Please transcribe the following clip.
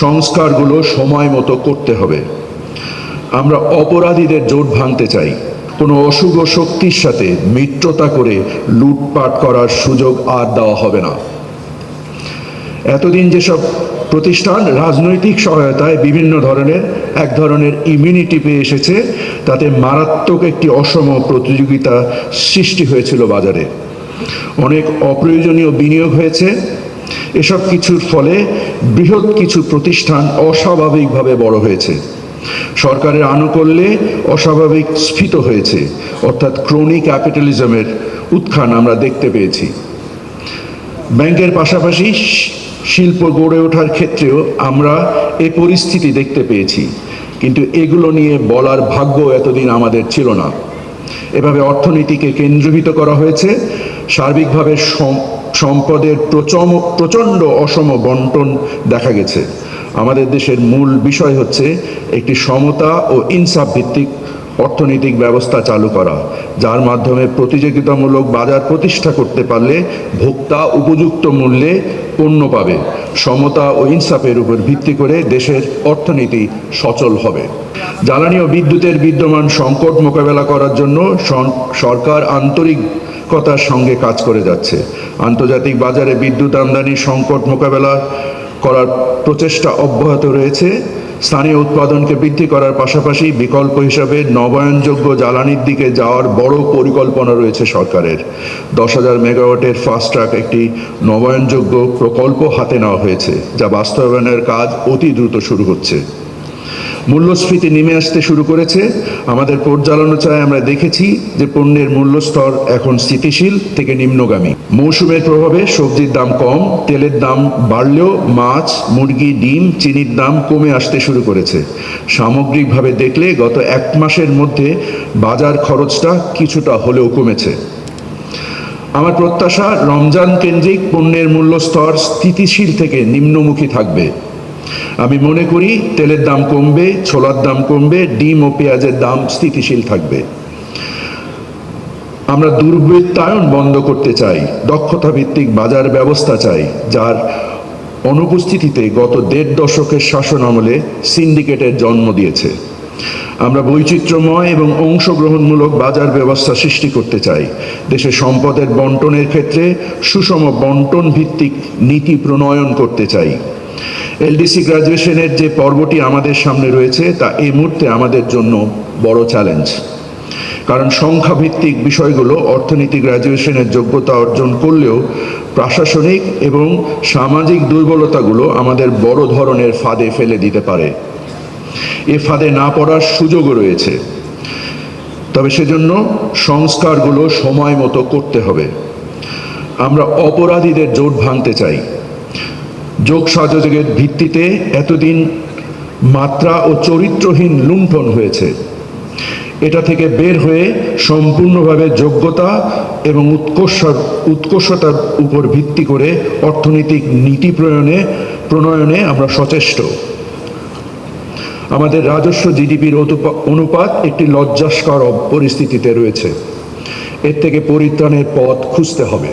সংস্কারগুলো সময় মতো করতে হবে। আমরা অপরাধীদের জোট ভাঙতে চাই। কোনো অশুভ শক্তির সাথে মিত্রতা করে লুটপাট করার সুযোগ আর দেওয়া হবে না। এতদিন যেসব প্রতিষ্ঠান রাজনৈতিক সহায়তায় বিভিন্ন ধরনের, এক ধরনের ইমিউনিটি পেয়ে এসেছে, তাতে মারাত্মক একটি অসম প্রতিযোগিতা সৃষ্টি হয়েছিল বাজারে। অনেক অপ্রয়োজনীয় বিনিয়োগ হয়েছে এসব কিছুর ফলে বৃহৎ কিছু প্রতিষ্ঠান অস্বাভাবিকভাবে বড় হয়েছে। সরকারের আনুকূল্যে অস্বাভাবিক স্ফীত হয়েছে। অর্থাৎ ক্রোনি ক্যাপিটালিজমের উত্থান আমরা দেখতে পেয়েছি। ব্যাংকের পাশাপাশি শিল্প গড়ে ওঠার ক্ষেত্রেও আমরা এ পরিস্থিতি দেখতে পেয়েছি। কিন্তু এগুলো নিয়ে বলার ভাগ্য এতদিন আমাদের ছিল না। এভাবে অর্থনীতিকে কেন্দ্রীভূত করা হয়েছে। সার্বিকভাবে সম্পদের প্রচম প্রচণ্ড অসম বন্টন দেখা গেছে। আমাদের দেশের মূল বিষয় হচ্ছে একটি সমতা ও ইনসাফ ভিত্তিক অর্থনৈতিক ব্যবস্থা চালু করা, যার মাধ্যমে প্রতিযোগিতামূলক বাজার প্রতিষ্ঠা করতে পারলে ভোক্তা উপযুক্ত মূল্যে পণ্য পাবে। সমতা ও ইনসাফের উপর ভিত্তি করে দেশের অর্থনীতি সচল হবে। জ্বালানি ও বিদ্যুতের বিদ্যমান সংকট মোকাবেলা করার জন্য সরকার আন্তরিকতার সঙ্গে কাজ করে যাচ্ছে। আন্তর্জাতিক বাজারে বিদ্যুৎ আমদানির সংকট মোকাবেলা করার প্রচেষ্টা অব্যাহত রয়েছে। স্থানীয় উৎপাদনকে বৃদ্ধি করার পাশাপাশি বিকল্প হিসাবে নবায়নযোগ্য জ্বালানির দিকে যাওয়ার বড় পরিকল্পনা রয়েছে সরকারের। দশ হাজার মেগাওয়াটের ফাস্ট ট্র্যাক একটি নবায়নযোগ্য প্রকল্প হাতে নেওয়া হয়েছে, যা বাস্তবায়নের কাজ অতি দ্রুত শুরু হচ্ছে। মূল্যস্ফীতি নেমে আসতে শুরু করেছে। আমাদের পর্যালোচনা চায় আমরা দেখেছি যে পণ্যের মূল্যস্তর এখন স্থিতিশীল থেকে নিম্নগামী। মৌসুমের প্রভাবে সবজির দাম কম, তেলের দাম বাড়লেও মাছ, মুরগি, ডিম, চিনির দাম কমে আসতে শুরু করেছে। সামগ্রিকভাবে দেখলে গত এক মাসের মধ্যে বাজার খরচটা কিছুটা হলেও কমেছে। আমার প্রত্যাশা, রমজান কেন্দ্রিক পণ্যের মূল্যস্তর স্থিতিশীল থেকে নিম্নমুখী থাকবে। আমি মনে করি তেলের দাম কমবে, ছোলার দাম কমবে, ডিম ও পেঁয়াজের দাম স্থিতিশীল থাকবে। আমরা দুর্বৃত্তায়ন বন্ধ করতে চাই দক্ষতা ভিত্তিক বাজার ব্যবস্থা চাই, যার অনুপস্থিতিতে গত দেড় দশকের শাসন আমলে সিন্ডিকেটের জন্ম দিয়েছে। আমরা বৈচিত্র্যময় এবং অংশগ্রহণমূলক বাজার ব্যবস্থা সৃষ্টি করতে চাই। দেশে সম্পদের বন্টনের ক্ষেত্রে সুষম বন্টন ভিত্তিক নীতি প্রণয়ন করতে চাই। এলডিসি গ্রাজুয়েশনের যে পর্বটি আমাদের সামনে রয়েছে, তা এই মুহূর্তে আমাদের জন্য বড় চ্যালেঞ্জ। কারণ সংখ্যাভিত্তিক বিষয়গুলো অর্থনীতি গ্র্যাজুয়েশনের যোগ্যতা অর্জন করলেও প্রশাসনিক এবং সামাজিক দুর্বলতাগুলো আমাদের বড় ধরনের ফাঁদে ফেলে দিতে পারে। এ ফাঁদে না পড়ার সুযোগও রয়েছে। তবে সেজন্য সংস্কারগুলো সময় মতো করতে হবে। আমরা অপরাধীদের জোট ভাঙতে চাই। যোগ সাযোগের ভিত্তিতে এতদিন মাত্রা ও চরিত্রহীন লুণ্ঠন হয়েছে। এটা থেকে বের হয়ে সম্পূর্ণভাবে যোগ্যতা এবং উৎকর্ষ, উৎকর্ষতার উপর ভিত্তি করে অর্থনৈতিক নীতি প্রণয়নে প্রণয়নে আমরা সচেষ্ট। আমাদের রাজস্ব জিডিপির অনুপাত একটি লজ্জাস্কর পরিস্থিতিতে রয়েছে। এর থেকে পরিত্রাণের পথ খুঁজতে হবে।